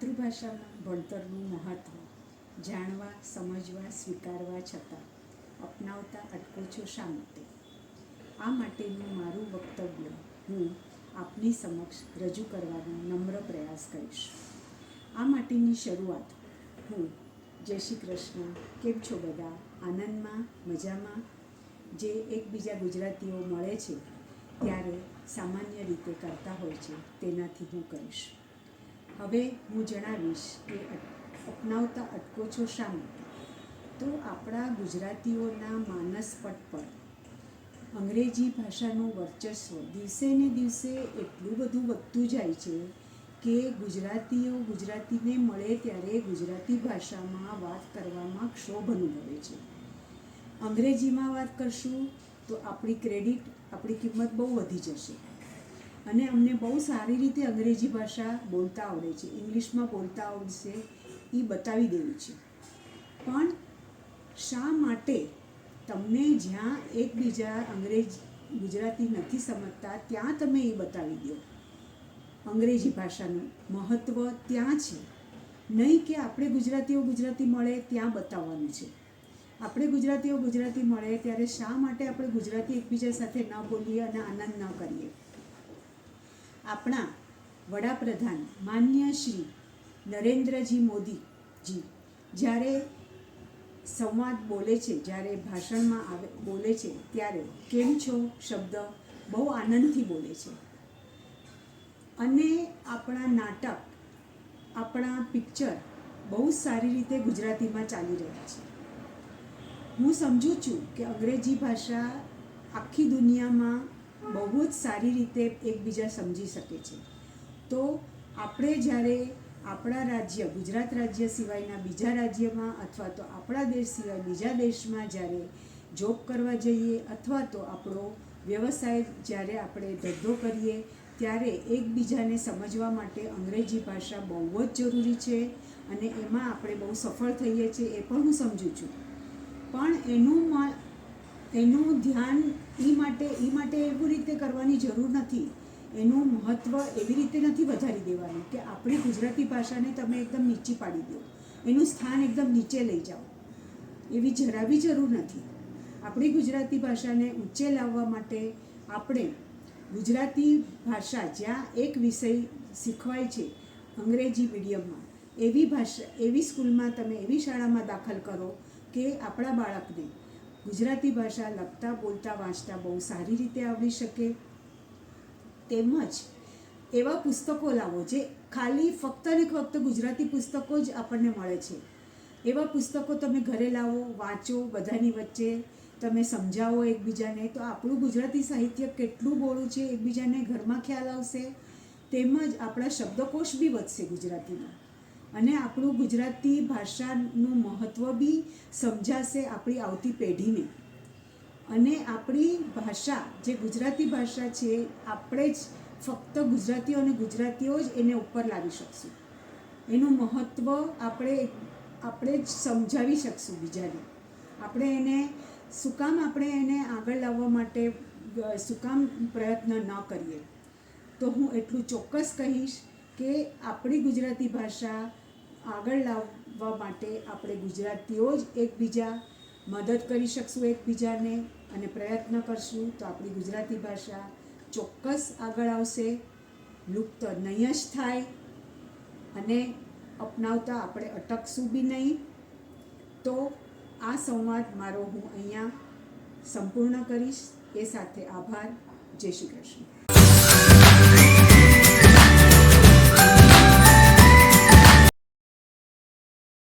માતૃભાષામાં ભણતરનું મહત્ત્વ જાણવા, સમજવા, સ્વીકારવા છતાં અપનાવતા અટકો છો શા માટે? આ માટેનું મારું વક્તવ્ય હું આપની સમક્ષ રજૂ કરવાનો નમ્ર પ્રયાસ કરીશ. આ માટેની શરૂઆત હું જય શ્રી કૃષ્ણ, કેમ છો બધા? આનંદમાં, મજામાં? જે એકબીજા ગુજરાતીઓ મળે છે, ત્યારે સામાન્ય રીતે કરતા હોય છે, તેનાથી હું કરીશ. હવે હું જણાવીશ કે અપનાવતા અટકો છો શા માટે? તો આપણા ગુજરાતીઓના માનસપટ પર. અંગ્રેજી ભાષાનું વર્ચસ્વ દિવસે ને દિવસે એટલું બધું વધતું જાય છે કે ગુજરાતીઓ ગુજરાતીને મળે ત્યારે ગુજરાતી ભાષામાં વાત કરવામાં ક્ષોભ અનુભવે છે. અંગ્રેજીમાં વાત કરશું તો આપણી ક્રેડિટ, આપણી કિંમત બહુ વધી જશે. અને અમને બહુ સારી રીતે અંગ્રેજી ભાષા બોલતા આવડે છે. ઇંગ્લિશમાં બોલતા આવડશે, એ બતાવી દેવું છે. પણ શા માટે તમને જ્યાં એકબીજા અંગ્રેજ, ગુજરાતી નથી સમજતા, ત્યાં તમે એ બતાવી દો? અંગ્રેજી ભાષાનું મહત્ત્વ ત્યાં છે. નહીં કે આપણે ગુજરાતીઓ ગુજરાતી મળે ત્યાં બતાવવાનું છે. આપણે ગુજરાતીઓ ગુજરાતી મળે ત્યારે શા માટે આપણે ગુજરાતી એકબીજા સાથે ન બોલીએ અને આનંદ ન કરીએ? આપણા વડાપ્રધાન માન્ય શ્રી નરેન્દ્રજી મોદીજી, જ્યારે સંવાદ બોલે છે, જ્યારે ભાષણમાં આવે, બોલે છે, ત્યારે કેમ છો શબ્દ બહુ આનંદથી બોલે છે. અને આપણા નાટક, આપણા પિક્ચર બહુ સારી રીતે ગુજરાતીમાં ચાલી રહ્યા છે. હું સમજુ છું કે અંગ્રેજી ભાષા આખી દુનિયામાં બહુ જ સારી રીતે એકબીજા સમજી શકે છે. તો આપણે જ્યારે આપણા રાજ્ય, ગુજરાત રાજ્ય સિવાયના બીજા રાજ્યમાં અથવા તો આપણા દેશ સિવાય બીજા દેશમાં જ્યારે જોબ કરવા જઈએ અથવા તો આપણો વ્યવસાય જ્યારે આપણે ધંધો કરીએ, ત્યારે એકબીજાને સમજવા માટે અંગ્રેજી ભાષા બહુ જ જરૂરી છે અને એમાં આપણે બહુ સફળ થઈએ છીએ એ પણ હું સમજું છું. પણ એનું એનું ધ્યાન એ માટે એ માટે એવી રીતે કરવાની જરૂર નથી. એનું મહત્ત્વ એવી રીતે નથી વધારી દેવાનું કે આપણી ગુજરાતી ભાષાને તમે એકદમ નીચી પાડી દો. એનું સ્થાન એકદમ નીચે લઈ જાઓ. એવી જરા બી જરૂર નથી. આપણી ગુજરાતી ભાષાને ઊંચે લાવવા માટે આપણે ગુજરાતી ભાષા જ્યાં એક વિષય શીખવાય છે અંગ્રેજી મીડિયમમાં, એવી ભાષા, એવી સ્કૂલમાં તમે, એવી શાળામાં દાખલ કરો કે આપણા બાળકને ગુજરાતી ભાષા લખતા, બોલતા, વાંચતા બહુ સારી રીતે આવડી શકે. તેમજ એવા પુસ્તકો લાવો જે ખાલી ફક્ત ને ફક્ત ગુજરાતી પુસ્તકો જ આપણને મળે છે. એવા પુસ્તકો તમે ઘરે લાવો, વાંચો બધાની વચ્ચે, તમે સમજાવો એકબીજાને, તો આપણું ગુજરાતી સાહિત્ય કેટલું બોળું છે, એકબીજાને ઘરમાં ખ્યાલ આવશે. તેમજ આપણા શબ્દકોશ બી વધશે ગુજરાતીમાં. અને આપણું ગુજરાતી ભાષાનું મહત્ત્વ બી સમજાશે આપણી આવતી પેઢીને. અને આપણી ભાષા, જે ગુજરાતી ભાષા છે, આપણે જ ફક્ત ગુજરાતીઓ અને ગુજરાતીઓ જ એને ઉપર લાવી શકશું. એનું મહત્ત્વ આપણે આપણે જ સમજાવી શકશું બીજાને. આપણે એને, શું કામ આપણે એને આગળ લાવવા માટે શું કામ પ્રયત્ન ન કરીએ. તો હું એટલું ચોક્કસ કહીશ કે આપણી ગુજરાતી ભાષા આગળ લાવવા માટે આપણે ગુજરાતીઓ જ એકબીજા મદદ કરી શકશું એકબીજાને અને પ્રયત્ન કરશું તો આપણી ગુજરાતી ભાષા ચોક્કસ આગળ આવશે, લુપ્ત નહીં જ થાય અને અપનાવતા આપણે અટકશું બી નહીં. તો આ સંવાદ મારો હું અહીંયા સંપૂર્ણ કરીશ. એ સાથે આભાર. જય શ્રી કૃષ્ણ.